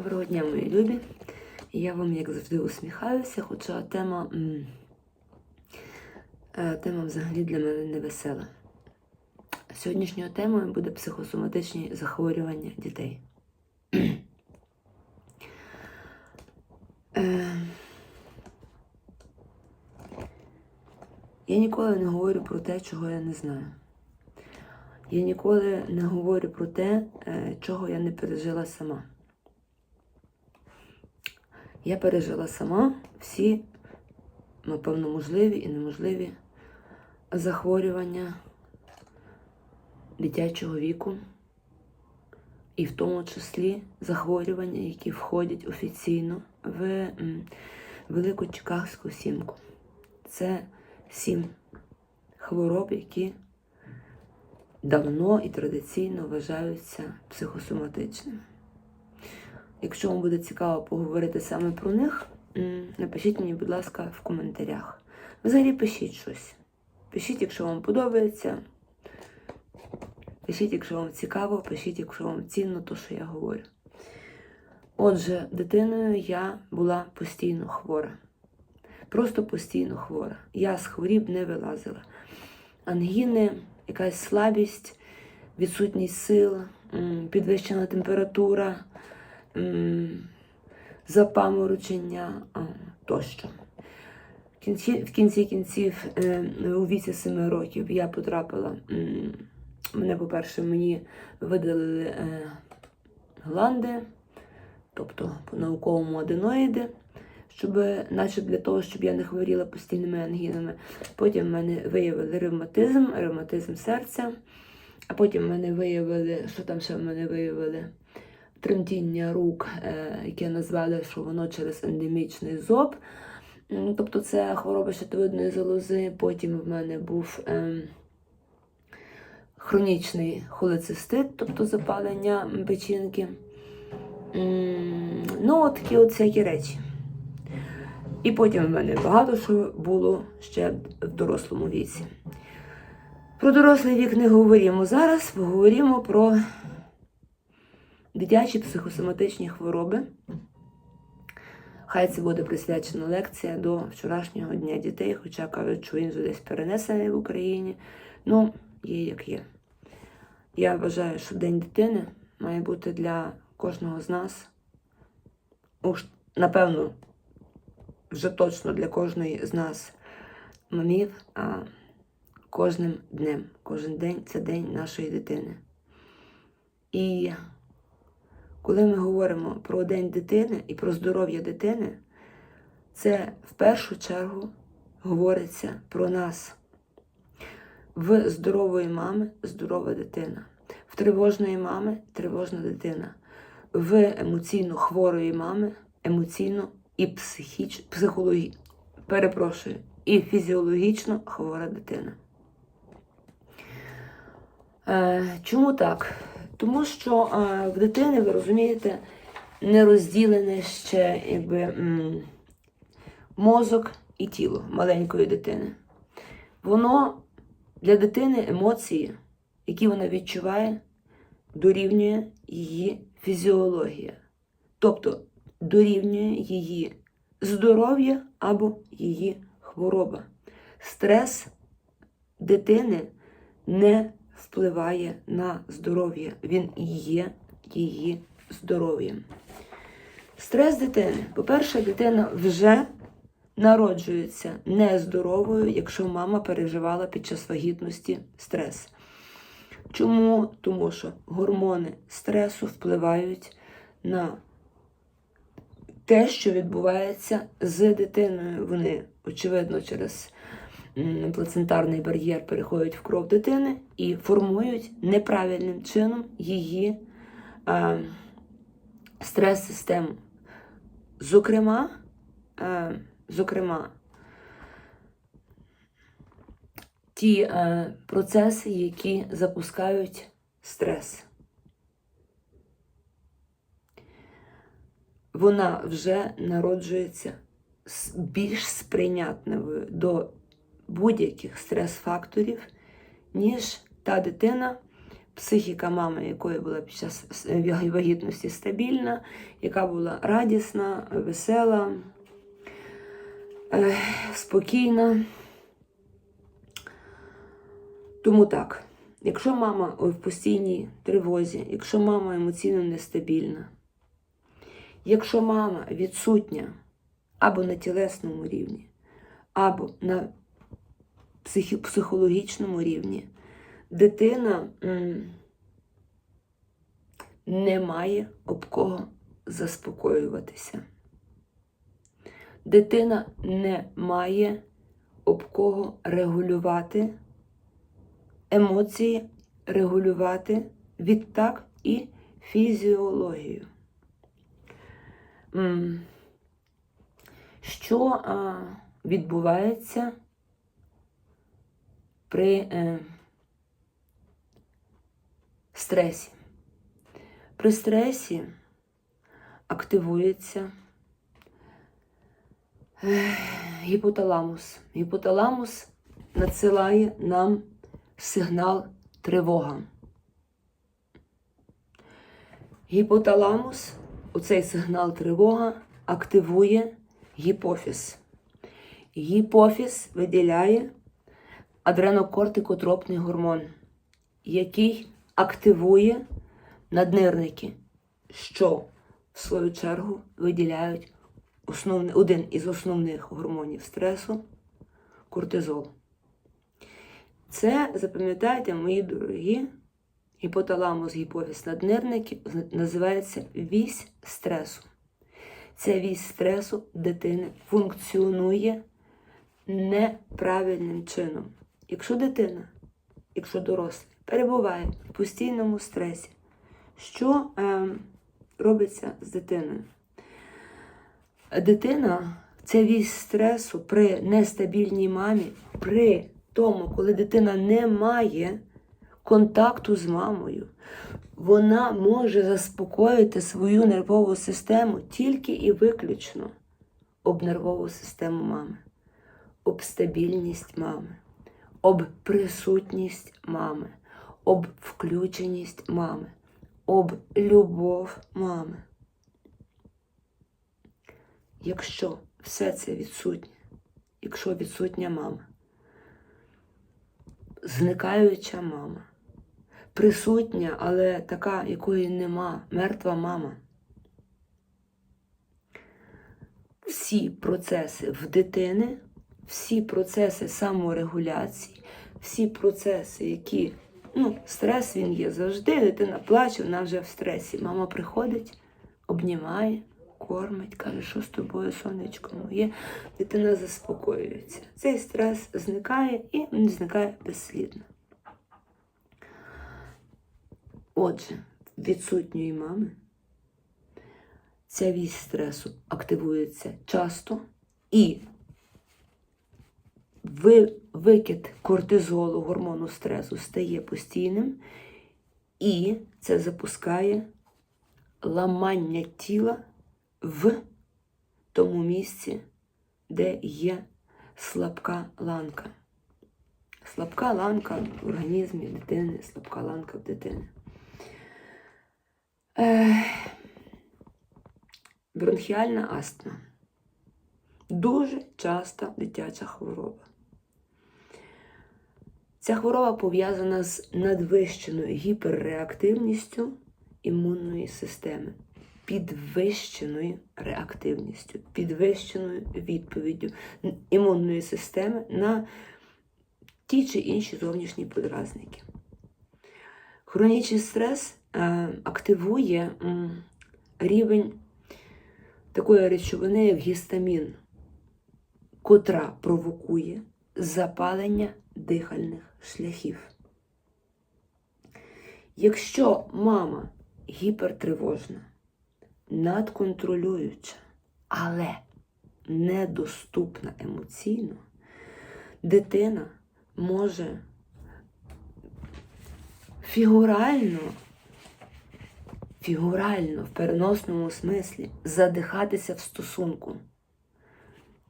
Доброго дня, мої любі. Я вам, як завжди, усміхаюся, хоча тема, е, тема взагалі для мене не весела. Сьогоднішньою темою буде психосоматичні захворювання дітей. Е, Я ніколи не говорю про те, чого я не знаю. Я ніколи не говорю про те, е, чого я не пережила сама. Я пережила сама всі, напевно, можливі і неможливі захворювання дитячого віку, і в тому числі захворювання, які входять офіційно в Велику Чикагську сімку. Це сім хвороб, які давно і традиційно вважаються психосоматичними. Якщо вам буде цікаво поговорити саме про них, напишіть мені, будь ласка, в коментарях. Взагалі пишіть щось. Пишіть, якщо вам подобається. Пишіть, якщо вам цікаво, пишіть, якщо вам цінно те, що я говорю. Отже, дитиною я була постійно хвора. Просто постійно хвора. Я з хворіб не вилазила. Ангіни, якась слабість, відсутність сил, підвищена температура, запаморочення тощо. В кінці, кінців, е, у віці 7 років я потрапила. Мене, по-перше, мені видалили е, гланди, тобто по-науковому аденоїди, щоб, наче для того, щоб я не хворіла постійними ангінами. Потім в мене виявили ревматизм, ревматизм серця. А потім в мене виявили, що там ще в мене виявили? Тремтіння рук, е, яке назвали, що воно через ендемічний зоб. Тобто це хвороба щитовидної залози. Потім в мене був ем, хронічний холецистит, тобто запалення печінки. Ну, от такі от всякі речі. І потім в мене багато що було ще в дорослому віці. Про дорослий вік не говоримо зараз, поговоримо про дитячі психосоматичні хвороби. Хай це буде присвячена лекція до вчорашнього дня дітей, хоча кажуть, що він вже десь перенесений в Україні. Ну, є як є. Я вважаю, що День дитини має бути для кожного з нас. Уж, напевно, вже точно для кожної з нас мамів, а кожним днем. Кожен день це день нашої дитини. І коли ми говоримо про День дитини і про здоров'я дитини, це в першу чергу говориться про нас. В здорової мами здорова дитина, в тривожної мами тривожна дитина, в емоційно хворої мами емоційно і психіч... психологі... перепрошую, і фізіологічно хвора дитина. Е, чому так? Тому що е, в дитини, ви розумієте, не розділене ще якби, мозок і тіло маленької дитини. Воно для дитини емоції, які вона відчуває, дорівнює її фізіологія. Тобто дорівнює її здоров'я або її хвороба. Стрес дитини не впливає на здоров'я. Він і є її здоров'ям. Стрес дитини. По-перше, дитина вже народжується нездоровою, якщо мама переживала під час вагітності стрес. Чому? Тому що гормони стресу впливають на те, що відбувається з дитиною. Вони, очевидно, через плацентарний бар'єр переходять в кров дитини і формують неправильним чином її е, стрес-систему. Зокрема, е, зокрема, ті е, процеси, які запускають стрес. Вона вже народжується більш сприйнятливою до будь-яких стрес-факторів, ніж та дитина, психіка мами, якої була під час вагітності стабільна, яка була радісна, весела, е, спокійна. Тому так, якщо мама в постійній тривозі, якщо мама емоційно нестабільна, якщо мама відсутня або на тілесному рівні, або на психі- психологічному рівні, дитина не має об кого заспокоюватися. Дитина не має об кого регулювати емоції, регулювати відтак і фізіологію. Що відбувається при е, стресі? При стресі активується е, гіпоталамус. Гіпоталамус надсилає нам сигнал тривога. Гіпоталамус, оцей сигнал тривога, активує гіпофіз. Гіпофіз виділяє адренокортикотропний гормон, який активує наднирники, що в свою чергу виділяють основний, один із основних гормонів стресу кортизол. Це, запам'ятайте, мої дорогі, гіпоталамус, гіпофіз, наднирники називається вісь стресу. Ця вісь стресу дитини функціонує неправильним чином. Якщо дитина, якщо дорослий, перебуває в постійному стресі, що е, робиться з дитиною? Дитина, ця вісь стресу при нестабільній мамі, при тому, коли дитина не має контакту з мамою, вона може заспокоїти свою нервову систему тільки і виключно об нервову систему мами, об стабільність мами, об присутність мами, об включеність мами, об любов мами. Якщо все це відсутнє, якщо відсутня мама, зникаюча мама, присутня, але така, якої нема, мертва мама. Всі процеси в дитини, всі процеси саморегуляції, всі процеси, які, ну, стрес він є завжди, дитина плаче, вона вже в стресі. Мама приходить, обнімає, кормить, каже, що з тобою, сонечко моє, дитина заспокоюється. Цей стрес зникає і він зникає безслідно. Отже, відсутньої мами ця вісь стресу активується часто і викид кортизолу, гормону стресу стає постійним, і це запускає ламання тіла в тому місці, де є слабка ланка. Слабка ланка в організмі дитини, слабка ланка в дитини. Ех, бронхіальна астма. Дуже часта дитяча хвороба. Ця хвороба пов'язана з надвищеною гіперреактивністю імунної системи, підвищеною реактивністю, підвищеною відповіддю імунної системи на ті чи інші зовнішні подразники. Хронічний стрес е, активує рівень такої речовини, як гістамін, котра провокує запалення дихальних шляхів. Якщо мама гіпертривожна, надконтролююча, але недоступна емоційно, дитина може фігурально, фігурально в переносному смислі задихатися в стосунку.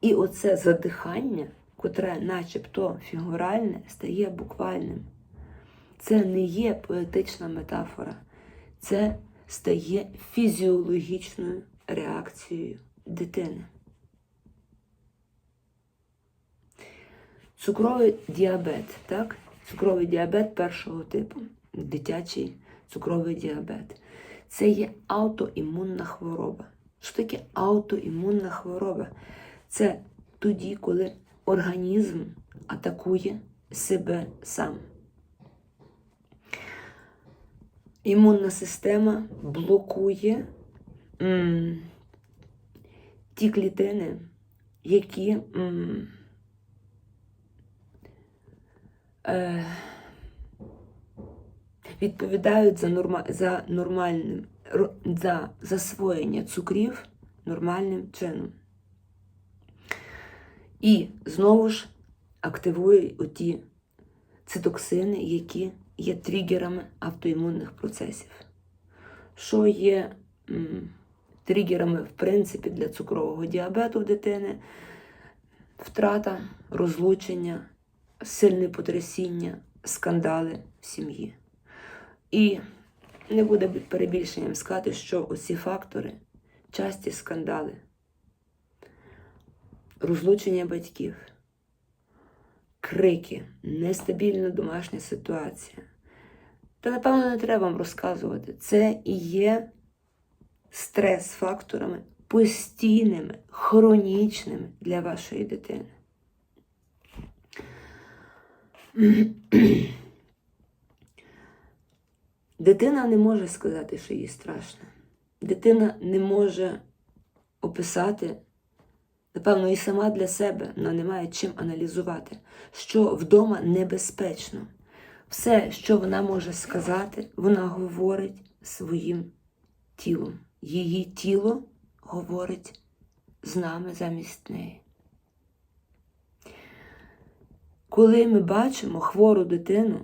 І оце задихання, котре начебто фігуральне, стає буквальним. Це не є поетична метафора, це стає фізіологічною реакцією дитини. Цукровий діабет, так? Цукровий діабет першого типу, дитячий цукровий діабет. Це є аутоімунна хвороба. Що таке аутоімунна хвороба? Це тоді, коли організм атакує себе сам. Імунна система блокує м, ті клітини, які м, е, відповідають за, норма, за нормальним за засвоєння цукрів нормальним чином. І знову ж активує оті цитоксини, які є тригерами автоімунних процесів. Що є тригерами, в принципі, для цукрового діабету в дитини? Втрата, розлучення, сильне потрясіння, скандали в сім'ї. І не буде перебільшенням сказати, що оці фактори, часті скандали, розлучення батьків, крики, нестабільна домашня ситуація. Та, напевно, не треба вам розказувати. Це і є стрес-факторами постійними, хронічними для вашої дитини. Дитина не може сказати, що їй страшно. Дитина не може описати, напевно, і сама для себе, вона не має чим аналізувати, що вдома небезпечно. Все, що вона може сказати, вона говорить своїм тілом. Її тіло говорить з нами замість неї. Коли ми бачимо хвору дитину,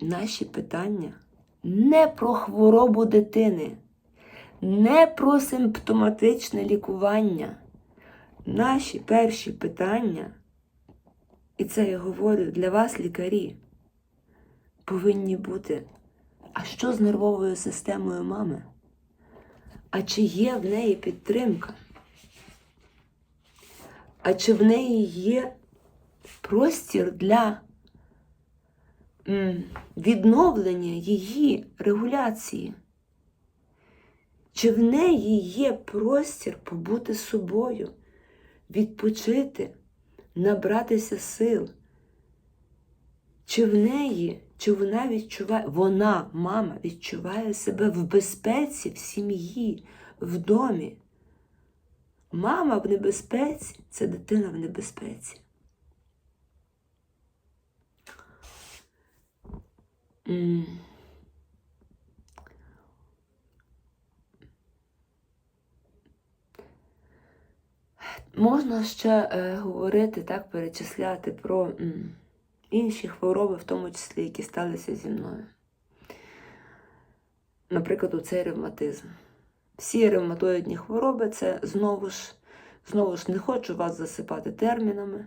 наші питання не про хворобу дитини, не про симптоматичне лікування. Наші перші питання, і це я говорю для вас, лікарі, повинні бути. А що з нервовою системою мами? А чи є в неї підтримка? А чи в неї є простір для відновлення її регуляції? Чи в неї є простір побути собою, відпочити, набратися сил? Чи в неї, чи вона відчуває, вона, мама, відчуває себе в безпеці в сім'ї, в домі? Мама в небезпеці це дитина в небезпеці. М. Можна ще е, говорити, так, перечисляти про м, інші хвороби, в тому числі, які сталися зі мною. Наприклад, оцей ревматизм. Всі ревматоїдні хвороби це знову ж, знову ж не хочу вас засипати термінами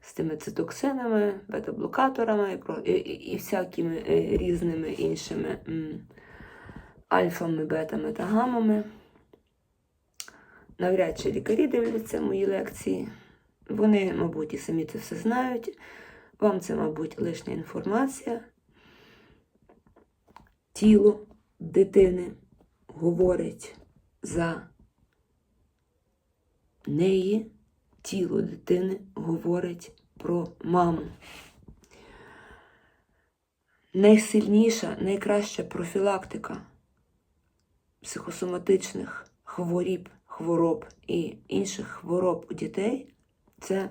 з тими цитоксинами, бета-блокаторами і, і, і, і всякими е, різними іншими м, альфами, бетами та гамами. Навряд чи лікарі дивляться мої лекції. Вони, мабуть, і самі це все знають. Вам це, мабуть, лишня інформація. Тіло дитини говорить за неї, тіло дитини говорить про маму. Найсильніша, найкраща профілактика психосоматичних хворіб, хвороб і інших хвороб у дітей це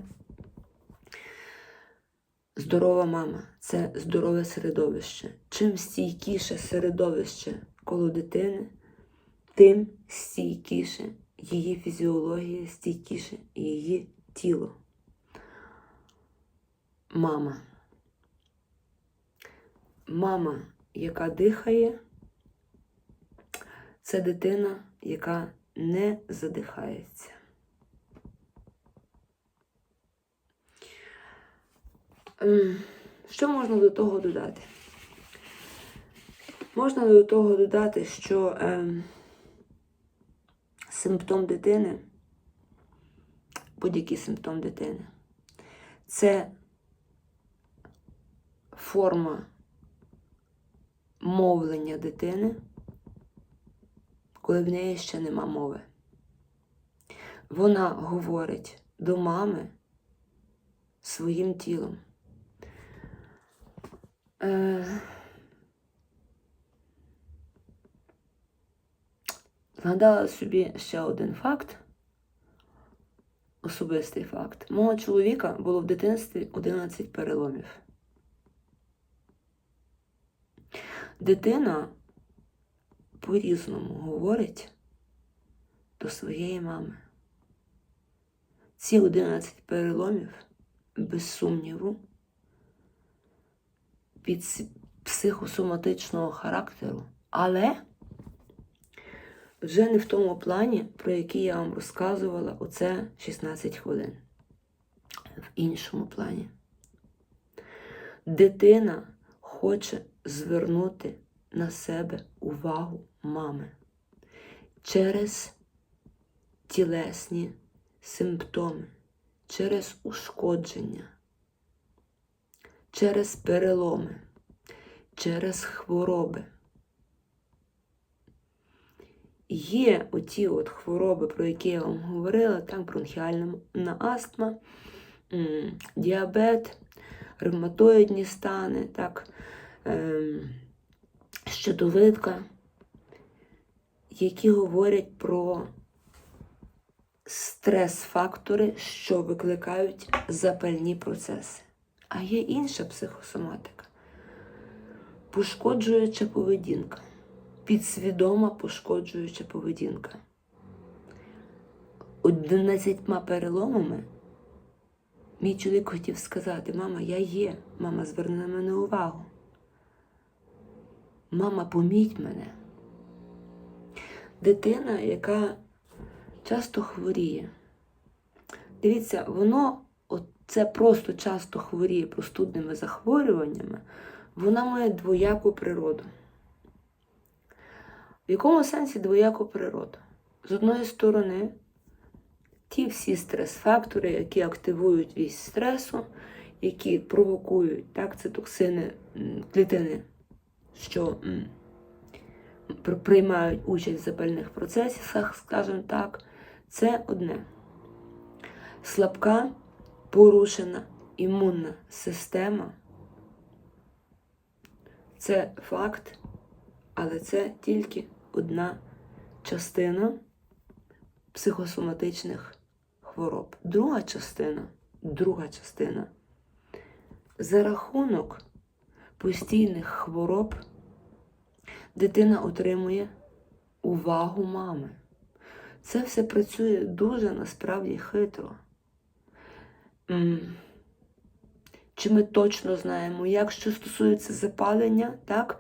здорова мама, це здорове середовище. Чим стійкіше середовище коло дитини, тим стійкіше її фізіологія, стійкіше її тіло. Мама. Мама, яка дихає, це дитина, яка не задихається. Ем, Що можна до того додати? Можна до того додати, що е, симптом дитини, будь-який симптом дитини, це форма мовлення дитини, коли в неї ще нема мови. Вона говорить до мами своїм тілом. Е... Згадала собі ще один факт, особистий факт. Мого чоловіка було в дитинстві 11 переломів. Дитина по-різному говорить до своєї мами. Ці 11 переломів, без сумніву, від психосоматичного характеру, але вже не в тому плані, про який я вам розказувала оце 16 хвилин. В іншому плані. Дитина хоче звернути на себе увагу мами через тілесні симптоми, через ушкодження, через переломи, через хвороби. Є оті от хвороби, про які я вам говорила, так, бронхіальна астма, діабет, ревматоїдні стани, так, ем, щитовидка, які говорять про стрес-фактори, що викликають запальні процеси. А є інша психосоматика, пошкоджуюча поведінка, підсвідома пошкоджуюча поведінка. Одинадцятьма переломами мій чоловік хотів сказати: мама, я є, мама, зверни на мене увагу. Мама, поміть мене. Дитина, яка часто хворіє. Дивіться, воно це просто часто хворіє простудними захворюваннями, вона має двояку природу. В якому сенсі двояку природу? З одної сторони, ті всі стрес-фактори, які активують вісь стресу, які провокують так, це токсини клітини, що приймають участь в запальних процесах, скажімо так, це одне. Слабка, порушена імунна система це факт, але це тільки одна частина психосоматичних хвороб. Друга частина, друга частина за рахунок постійних хвороб дитина отримує увагу мами. Це все працює дуже насправді хитро. Чи ми точно знаємо, як що стосується запалення, так,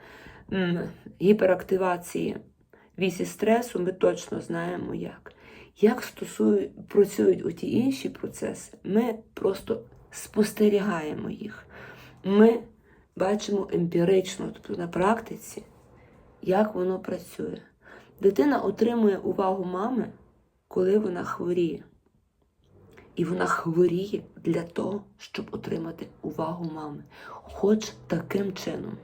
гіперактивації вісі стресу, ми точно знаємо як. Як стосують, працюють оті інші процеси, ми просто спостерігаємо їх. Ми бачимо емпірично, тобто на практиці, як воно працює. Дитина отримує увагу мами, коли вона хворіє. І вона хворіє для того, щоб отримати увагу мами. Хоч таким чином.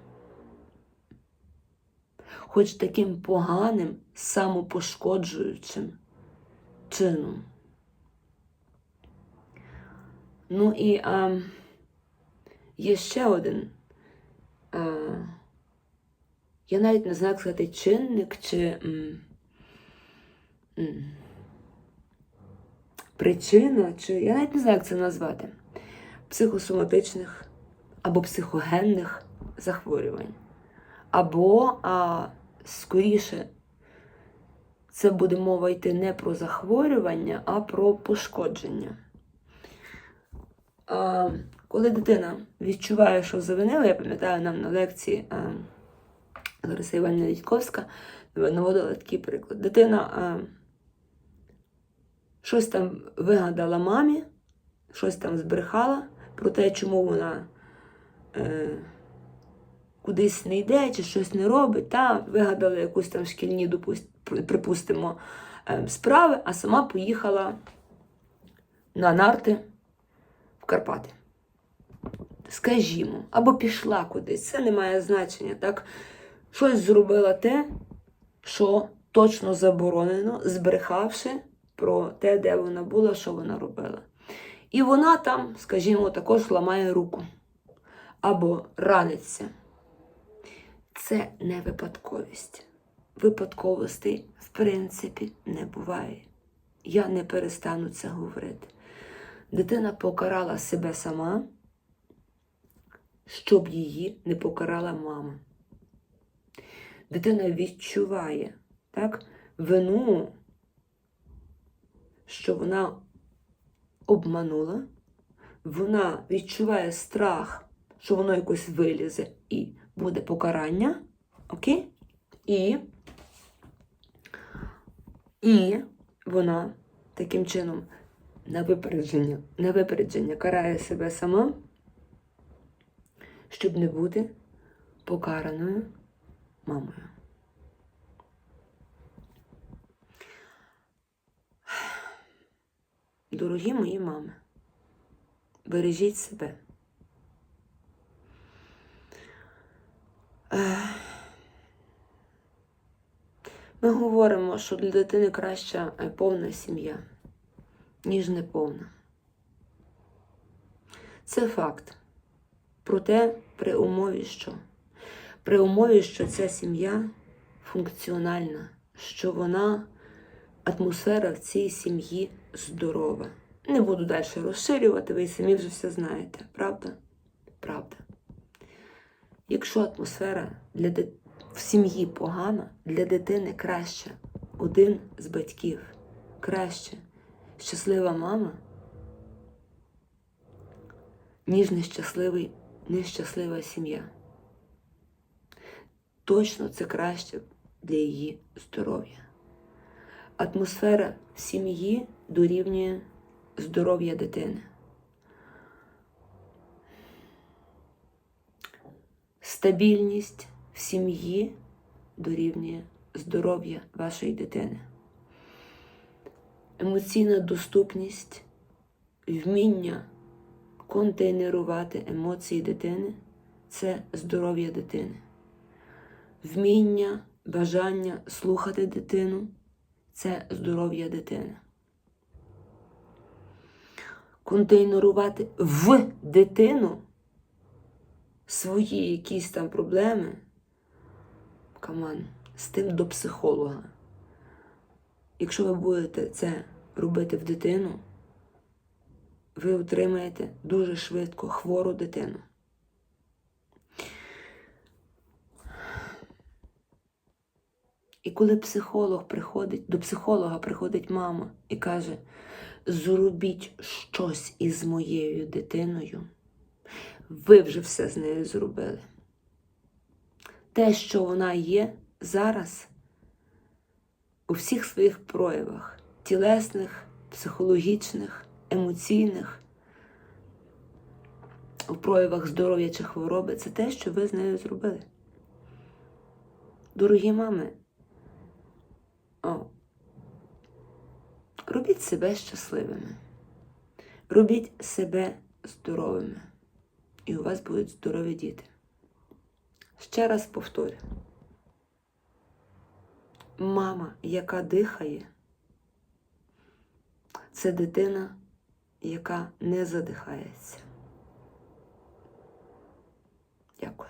Хоч таким поганим, самопошкоджуючим чином. Ну і а, є ще один. Я навіть не знаю, як сказати, чинник чи причина, чи я навіть не знаю, як це назвати, психосоматичних або психогенних захворювань. Або, а, скоріше, це буде мова йти не про захворювання, а про пошкодження. А, коли дитина відчуває, що завинила, я пам'ятаю нам на лекції а, Лариса Іванівна Дідьковська наводила такий приклад. Дитина а, щось там вигадала мамі, щось там збрехала про те, чому вона е, кудись не йде чи щось не робить, та вигадали якусь там шкільні, допуст- припустимо, е, справи, а сама поїхала на нарти в Карпати. Скажімо, або пішла кудись, це не має значення, так? Щось зробила те, що точно заборонено, збрехавши про те, де вона була, що вона робила. І вона там, скажімо, також ламає руку або раниться. Це не випадковість. Випадковостей, в принципі, не буває. Я не перестану це говорити. Дитина покарала себе сама, щоб її не покарала мама. Дитина відчуває так, вину, що вона обманула, вона відчуває страх, що воно якось вилізе і буде покарання. Окей? І, і вона таким чином на випередження, на випередження карає себе сама, щоб не бути покараною мамою. Дорогі мої мами, бережіть себе. Ми говоримо, що для дитини краща е, повна сім'я, ніж неповна. Це факт. Проте при умові, що при умові, що ця сім'я функціональна, що вона, атмосфера в цій сім'ї здорова. Не буду далі розширювати, ви самі вже все знаєте, правда? Правда. Якщо атмосфера для дит... в сім'ї погана, для дитини краще один з батьків, краще щаслива мама, ніж нещасливий, нещаслива сім'я. Точно це краще для її здоров'я. Атмосфера в сім'ї дорівнює здоров'я дитини. Стабільність в сім'ї дорівнює здоров'я вашої дитини. Емоційна доступність, вміння контейнерувати емоції дитини це здоров'я дитини. Вміння, бажання слухати дитину це здоров'я дитини. Контейнерувати в дитину свої якісь там проблеми. Каман, з тим до психолога. Якщо ви будете це робити в дитину, ви отримаєте дуже швидко хвору дитину. І коли психолог приходить, до психолога приходить мама і каже: зробіть щось із моєю дитиною, ви вже все з нею зробили. Те, що вона є зараз у всіх своїх проявах тілесних, психологічних, емоційних, у проявах здоров'я чи хвороби, це те, що ви з нею зробили. Дорогі мами, о, робіть себе щасливими, робіть себе здоровими, і у вас будуть здорові діти. Ще раз повторю. Мама, яка дихає, це дитина, яка не задихається. Дякую.